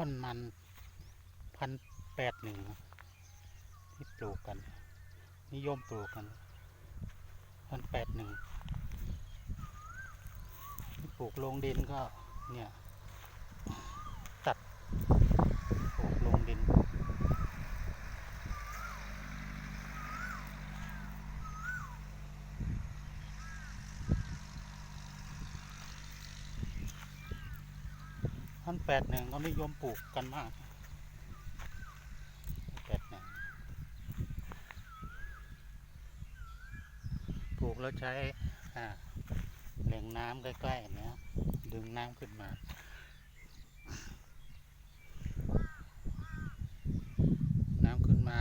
ท่อนมันพันแปดหนึ่งที่ปลูกกัน นิยมปลูกกันพันแปดหนึ่งปลูกลงดินก็เนี่ย ตัดปลูกลงดิน พัน แปดหนึ่งเขานิยมปลูกกันมากแปดหนึ่งปลูกแล้วใช้แหล่งน้ำใกล้ๆเนี้ยดึงน้ำขึ้นมาน้ำขึ้นมา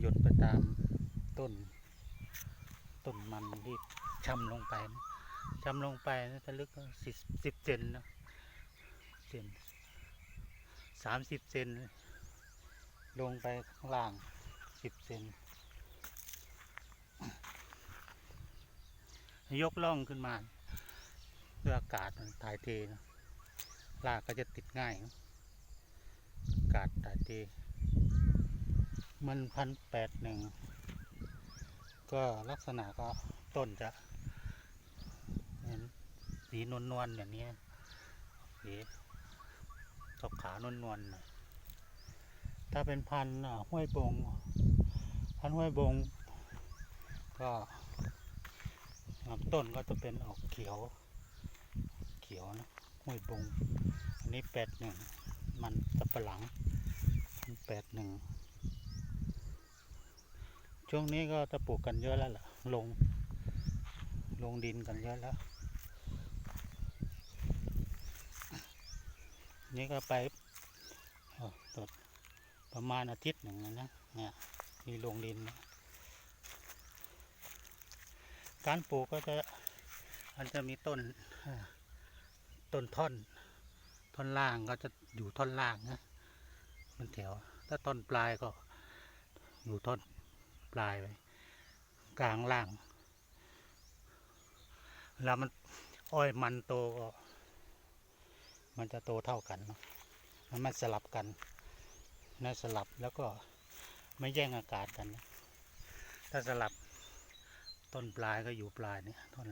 หยดไปตามต้น ต้นมันที่ชำลงไปนะชำลงไปนะจะลึกสิบสิบเซนนะ เซนสามสิบเซนลงไปข้างล่างสิบเซนยกล่องขึ้นมาเพื่ออากาศมันถ่ายเทนะรากก็จะติดง่ายนะอากาศถ่ายเท มันพันแปดหนึ่งก็ลักษณะก็ต้นจะเห็นสีนวลๆอย่างนี้สี ตกขานวลๆหน่อยถ้าเป็นพันห้วยบง พันห้วยบง ก็ลำต้นก็จะเป็นออกเขียว เขียวนะห้วยบง อันนี้แปดหนึ่งมันสับปะหลังแปดหนึ่งช่วงนี้ก็จะปลูกกันเยอะแล้วล่ะ ลง ลงดินกันเยอะแล้ว นี่ก็ไปตดประมาณอาทิตย์หนึ่งนะ เนี่ยมีลงดินนะการปลูกก็จะมันจะมีต้นต้นท่อนท่อนล่างก็จะอยู่ท่อนล่างนะมันแถว ถ้าต้นปลายก็อยู่ท่อนปลายไปกลางล่าง แล้วมันอ้อยมันโตก็ มันจะโตเท่ากันเนาะมันม่สลับกันไม่สลับแล้วก็ไม่แย่งอากาศกันนะถ้าสลับต้นปลายก็อยู่ปลายเนี่ยต้น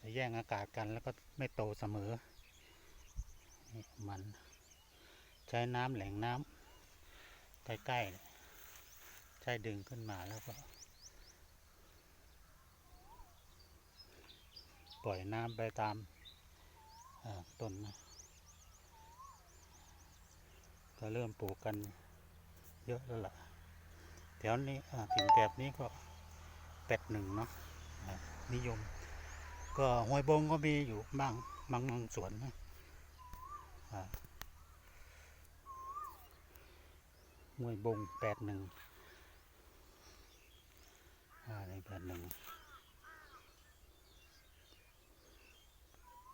จะแย่งอากาศกันแล้วก็ไม่โตเสมอมันใช้น้ำแหล่งน้ำใกล้ๆใช้ดึงขึ้นมาแล้วก็ ปล่อยน้ำไปตามต้นก็เริ่มปลูกกันเยอะแล้วล่ะแถวนี้ถิ่นแถบนี้ก็เป็ดหนึ่งเนาะนิยม ก็ห้วยบงก็มีอยู่บ้างบางบางสวนนะอ่าห้วยบงแปดหนึ่งอ่าในแปดหนึ่ง